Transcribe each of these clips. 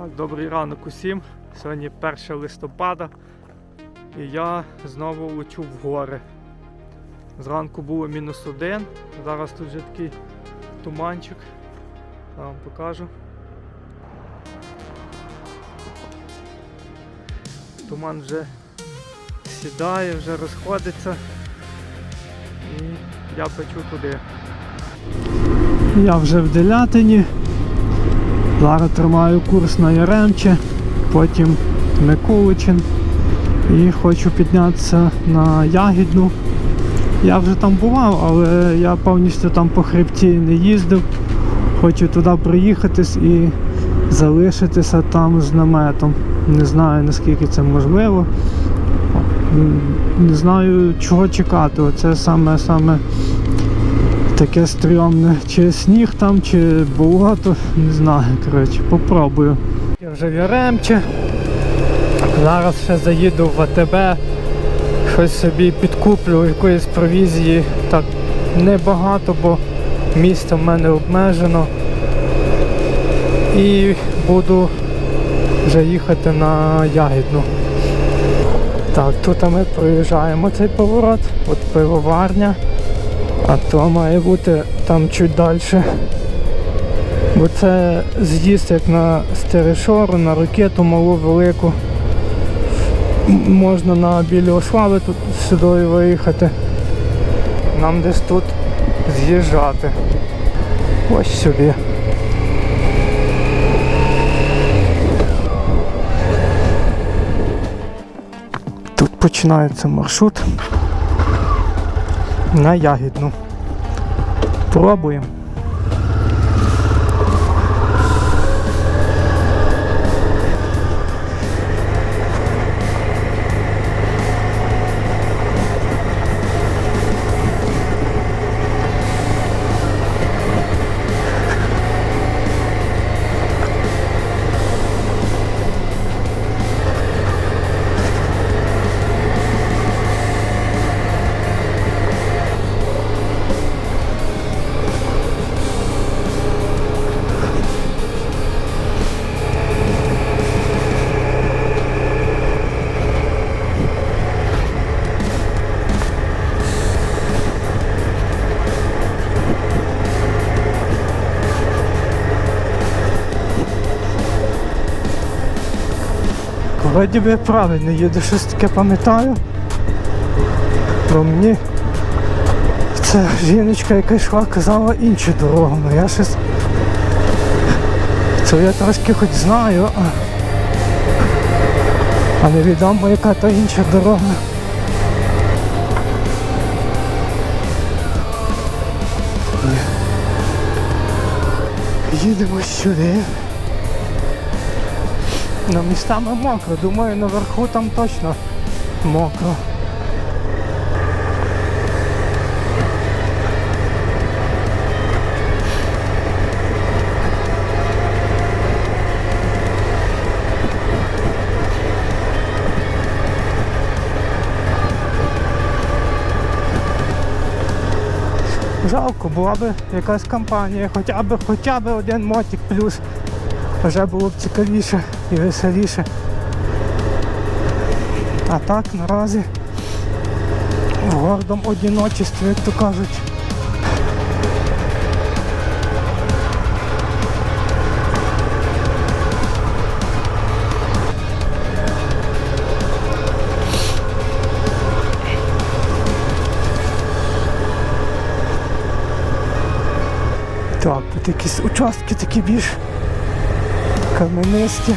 Так, добрий ранок усім. Сьогодні 1 листопада і я знову лечу в гори. Зранку було мінус один, зараз тут вже такий туманчик. Я вам покажу. Туман вже сідає, вже розходиться. І я печу туди. Я вже в Делятині. Зараз тримаю курс на Яремче, потім Миколичин і хочу піднятися на Ягідну. Я вже там бував, але я повністю там по хребті не їздив. Хочу туди приїхатись і залишитися там з наметом. Не знаю наскільки це можливо. Не знаю чого чекати. Оце саме саме таке стрьомне. Чи сніг там, чи болото, не знаю, коротше, попробую. Я вже в Яремче. Зараз ще заїду в АТБ, щось собі підкуплю якоїсь провізії. Так небагато, бо місто в мене обмежено. І буду вже їхати на Ягідну. Так, тут ми проїжджаємо цей поворот, от пивоварня. А то має бути там чуть далі. Бо це з'їзд як на Стерешору, на ракету малу велику. Можна на Біліослави тут сюди виїхати. Нам десь тут з'їжджати. Ось сюди. Тут починається маршрут на ягідну. Пробуємо. Вроді би правильно їду, щось таке пам'ятаю. Бо мені ця жіночка, яка йшла, казала іншу дорогу, але я щось. Це я трошки хоч знаю, а, а невідомо яка та інша дорога. Їдемо сюди. Ну, містами мокро, думаю, наверху там точно мокро. Жалко, була б якась компанія, хоча б хоча б один мотик плюс. Вже було б цікавіше і веселіше. А так наразі в гордому одиночестві, як то кажуть. Так, тут якісь участки такі більш каменисті.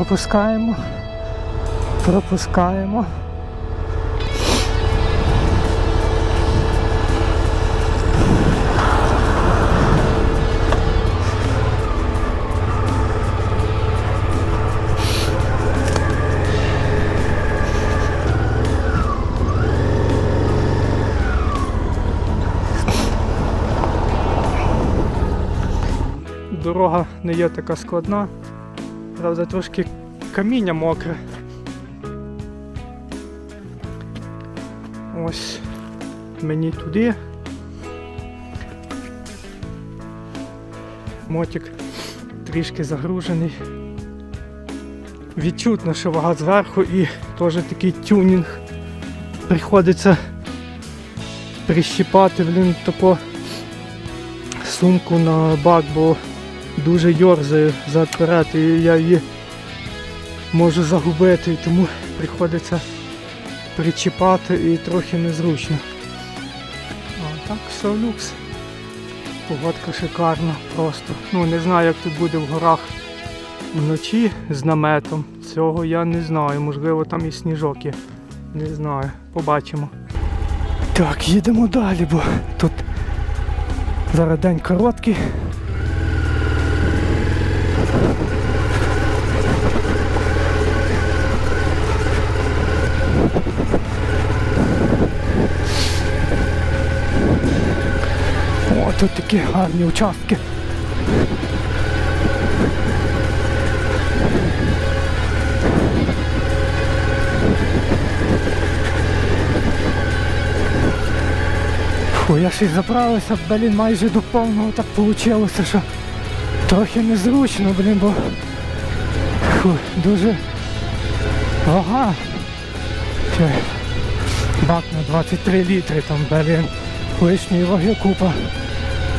Пропускаємо. Пропускаємо. Дорога не є така складна, правда трошки каміння мокре. Ось мені туди. Мотик трішки загружений. Відчутно, що вага зверху і теж такий тюнінг. Приходиться прищіпати блін, таку сумку на бак, бо дуже йорзає зад-перед і я її можу загубити, тому приходиться причіпати і трохи незручно. А так все люкс. Погодка шикарна просто. Ну не знаю як тут буде в горах вночі з наметом. Цього я не знаю. Можливо там і сніжок є. Не знаю. Побачимо. Так, їдемо далі, бо тут зараз день короткий. Такі гарні участки. Фу, я ще й заправився, блін, майже до повного так вийшло, що трохи незручно, блін, бо фу, дуже вага. Бак на 23 літри там, блін, лишньої ваги купа.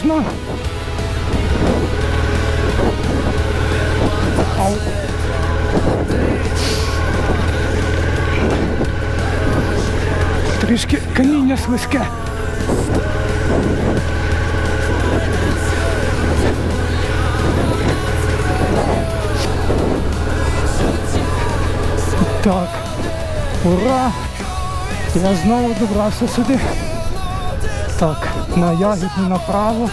осторожно. Ау. Трішки каміння слизьке. Так. Ура! Я знову добрався сюди. Так, на ягідну направо.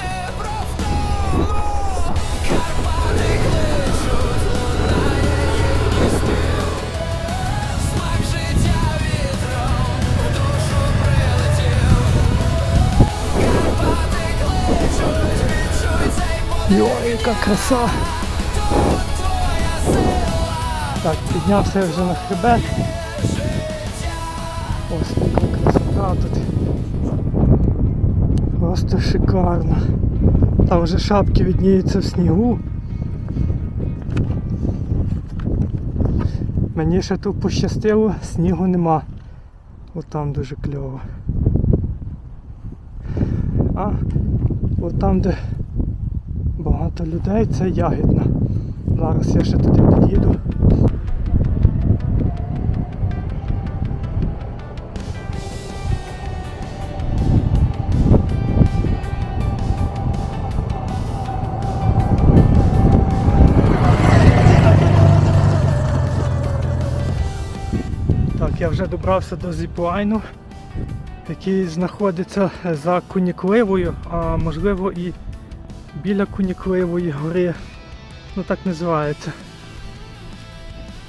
Йой, яка краса! Так, піднявся вже на хребет. Шикарно. Там вже шапки відніються в снігу. Мені ще тут пощастило, снігу нема. От там дуже кльово. А от там, де багато людей, це ягідна. Зараз я ще туди під'їду. Я вже добрався до зіплайну, який знаходиться за Кунікливою, а можливо і біля Кунікливої гори. Ну так називається.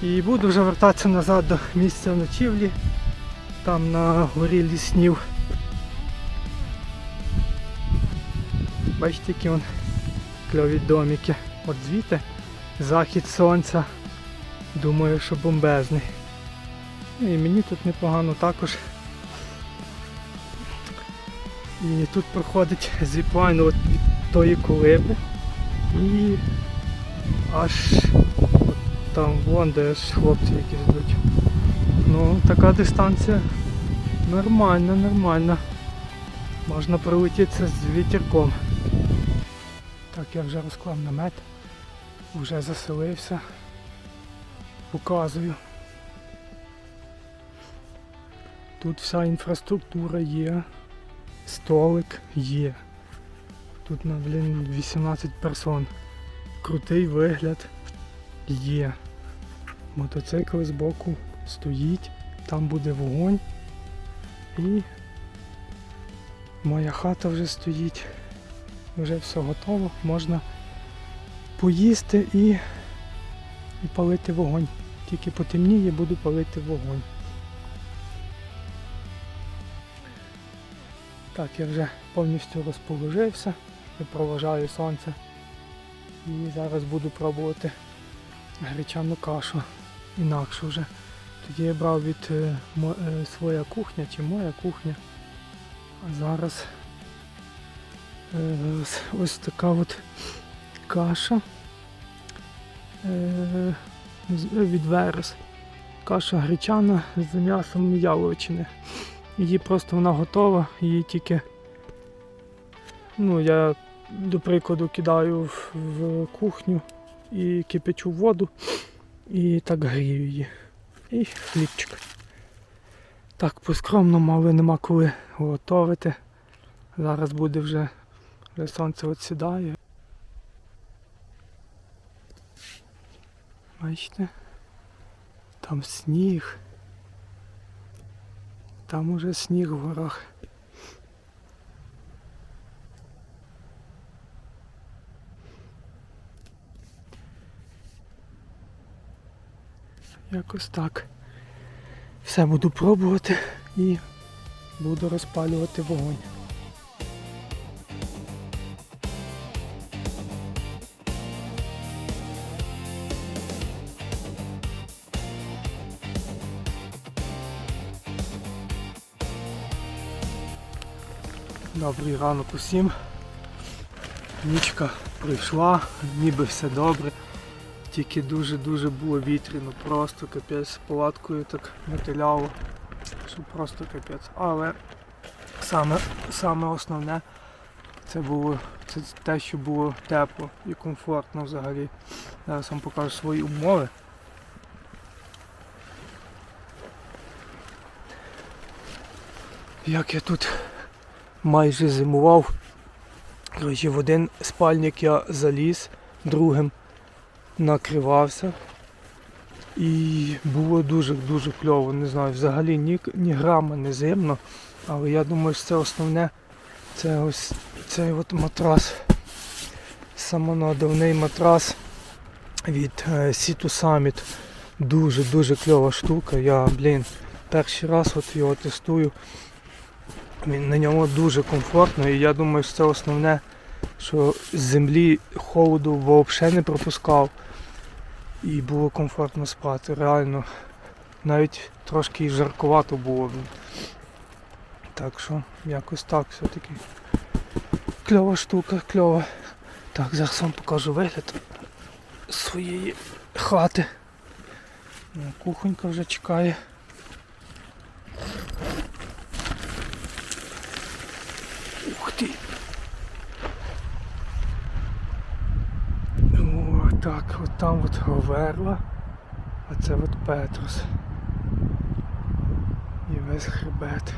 І буду вже вертатися назад до місця ночівлі, там на горі ліснів. Бачите, які вон кльові домики. От звідти захід сонця. Думаю, що бомбезний. І мені тут непогано також. І тут проходить зіплайн від тої колиби. І аж от там вон де аж хлопці якісь йдуть. Ну, така дистанція нормальна, нормальна. Можна пролетітися з вітерком. Так, я вже розклав намет, вже заселився. Показую. Тут вся інфраструктура є, столик є. Тут на блін 18 персон. Крутий вигляд є. Мотоцикл збоку стоїть, там буде вогонь. І моя хата вже стоїть. Вже все готово, можна поїсти і, і палити вогонь. Тільки потемніє, буду палити вогонь. Так, я вже повністю розположився, проважаю сонце. І зараз буду пробувати гречану кашу. Інакше вже. Тоді я брав від е, е, своя кухня чи моя кухня. А зараз е, ось- така от каша від верес. Каша гречана з м'ясом яловичини. Її просто вона готова, її тільки. Ну, я до прикладу кидаю в, в кухню і кипячу воду і так грію її. І хлібчик. Так, по-скромному, але нема коли готувати. Зараз буде вже, вже сонце от сідає. Бачите? Там сніг. Там уже сніг в горах. Якось так. Все буду пробувати і буду розпалювати вогонь. Добрий ранок усім. Нічка прийшла, ніби все добре. Тільки дуже-дуже було вітряно, просто капець з палаткою так мотиляло, що просто капець. Але саме, саме основне це було це те, що було тепло і комфортно взагалі. Зараз вам покажу свої умови. Як я тут майже зимував. Коротше, в один спальник я заліз, другим накривався. І було дуже-дуже кльово, не знаю, взагалі ні, ні грама не зимно. Але я думаю, що це основне це ось цей от матрас. Самонадувний матрас від е, Situ Summit. Дуже-дуже кльова штука. Я, блін, перший раз от його тестую. На ньому дуже комфортно і я думаю, що це основне, що з землі холоду взагалі не пропускав. І було комфортно спати. Реально. Навіть трошки жаркувато було. Так що якось так все-таки. Кльова штука, кльова. Так, зараз вам покажу вигляд своєї хати. Кухонька вже чекає. Ух ти! О, так, от там от Говерла, а це от Петрус. І весь хребет.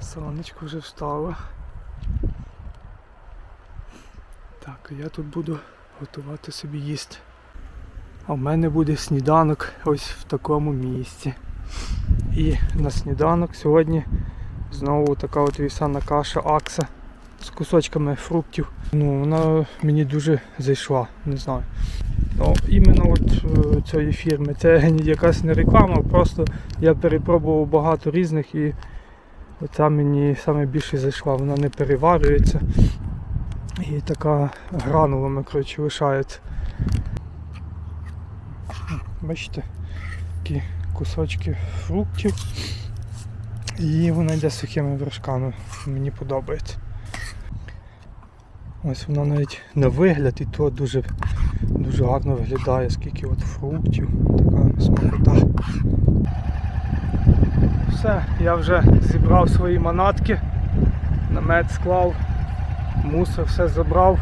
Сонечко вже встало. Так, я тут буду готувати собі їсти. А в мене буде сніданок ось в такому місці. І на сніданок сьогодні знову така от вісана каша Акса з кусочками фруктів. Ну, вона мені дуже зайшла, не знаю. Ну, іменно от е, цієї фірми. Це якась не реклама, просто я перепробував багато різних і оця мені саме більше зайшла. Вона не переварюється і така гранулами коротше, лишається. Бачите, такі кусочки фруктів. І вона йде сухими вершками. Мені подобається. Ось вона навіть на вигляд і то дуже, дуже гарно виглядає, скільки от фруктів, така смакота. Все, я вже зібрав свої манатки, намет склав, мусор все забрав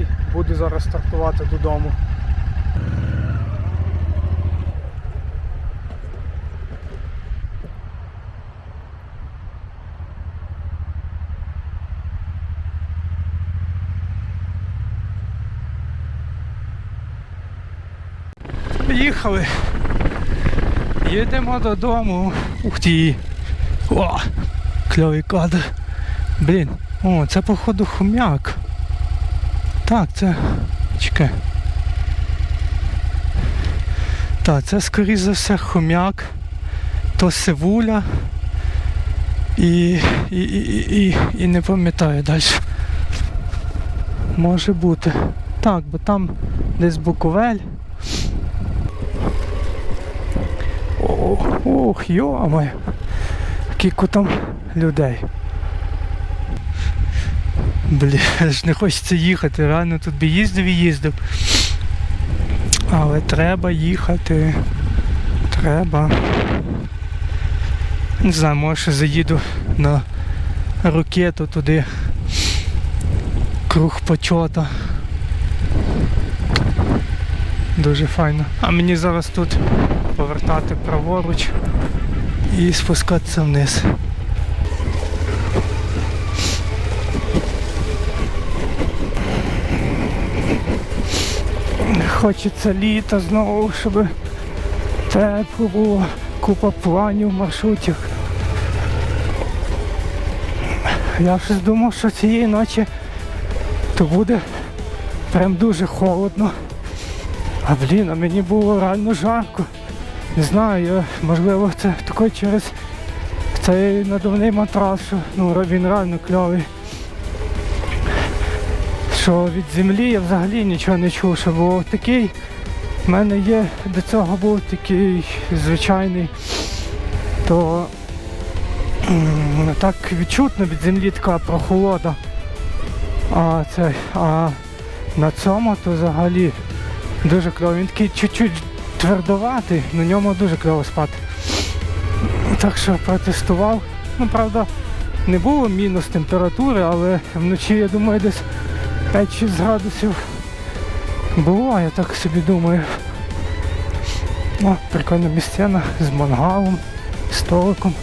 і буду зараз стартувати додому. Поїхали. Їдемо додому. Ух ти. О, кльовий кадр. Блін, о, це походу хом'як. Так, це. Чекай. Так, це скоріш за все хом'як, то сивуля і, і, і, і, і не пам'ятаю далі. Може бути. Так, бо там десь Буковель. Ох, ох, йомай. Скільки там людей. Блін, аж не хочеться їхати. Реально тут би їздив і їздив. Але треба їхати. Треба. Не знаю, може заїду на ракету туди. Круг почота. Дуже файно. А мені зараз тут повертати праворуч і спускатися вниз. Хочеться літа знову, щоб тепло було, купа планів, маршрутів. Я щось думав, що цієї ночі то буде прям дуже холодно. А блін, а мені було реально жарко. Не знаю, можливо це таке через цей надувний матрас, що ну, він реально кльовий. Що від землі я взагалі нічого не чув, що був такий. в мене є до цього був такий звичайний, то так відчутно від землі така прохолода. А це, а на цьому то взагалі дуже кльово. Він такий чуть-чуть твердоватий, на ньому дуже кльово спати. Так що протестував. Ну, правда, не було мінус температури, але вночі, я думаю, десь 5-6 градусів було, я так собі думаю. О, прикольна місцена з мангалом, столиком.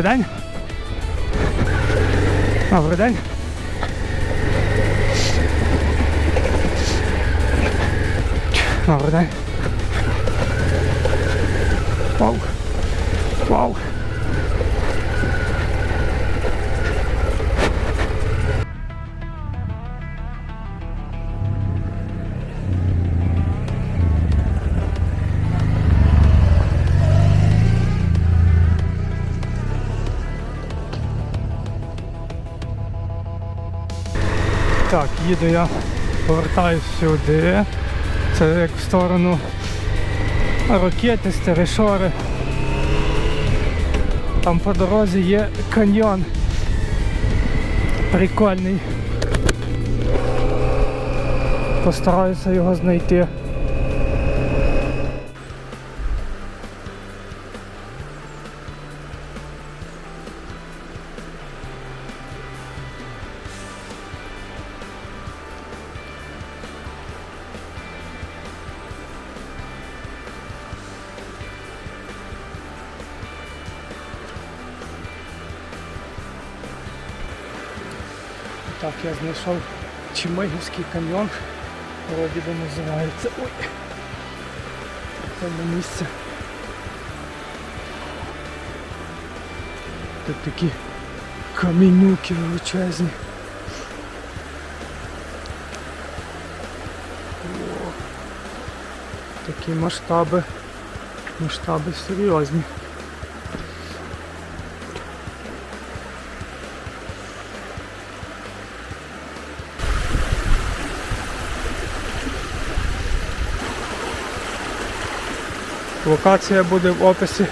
Добрий день. Добрий день. Добрий день. Вау. Вау. Їду я, повертаюсь сюди. Це як в сторону ракети, стерешори. Там по дорозі є каньйон. Прикольний. Постараюся його знайти. Знайшов Чимигівський каньйон. Вроді би називається. Ой. Це місце. Тут такі камінюки величезні. О, такі масштаби. Масштаби серйозні. Локація буде в описі.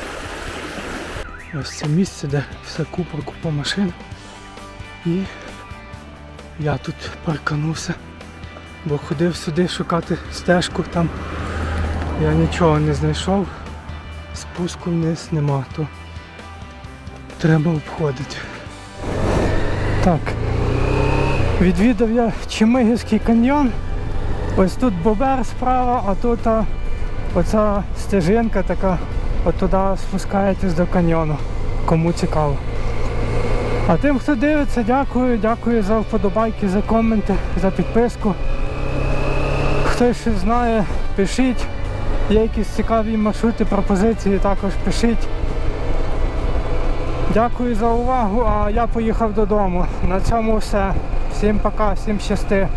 Ось це місце, де все купа, купа машин. І я тут парканувся, бо ходив сюди шукати стежку там. Я нічого не знайшов, спуску вниз нема, то треба обходити. Так. Відвідав я Чемигівський каньйон. Ось тут бобер справа, а тут оця стежинка така, от туди спускаєтесь до каньйону. Кому цікаво. А тим, хто дивиться, дякую, дякую за вподобайки, за коменти, за підписку. Хтось щось знає, пишіть. Є якісь цікаві маршрути, пропозиції, також пишіть. Дякую за увагу, а я поїхав додому. На цьому все. Всім пока, всім щасти.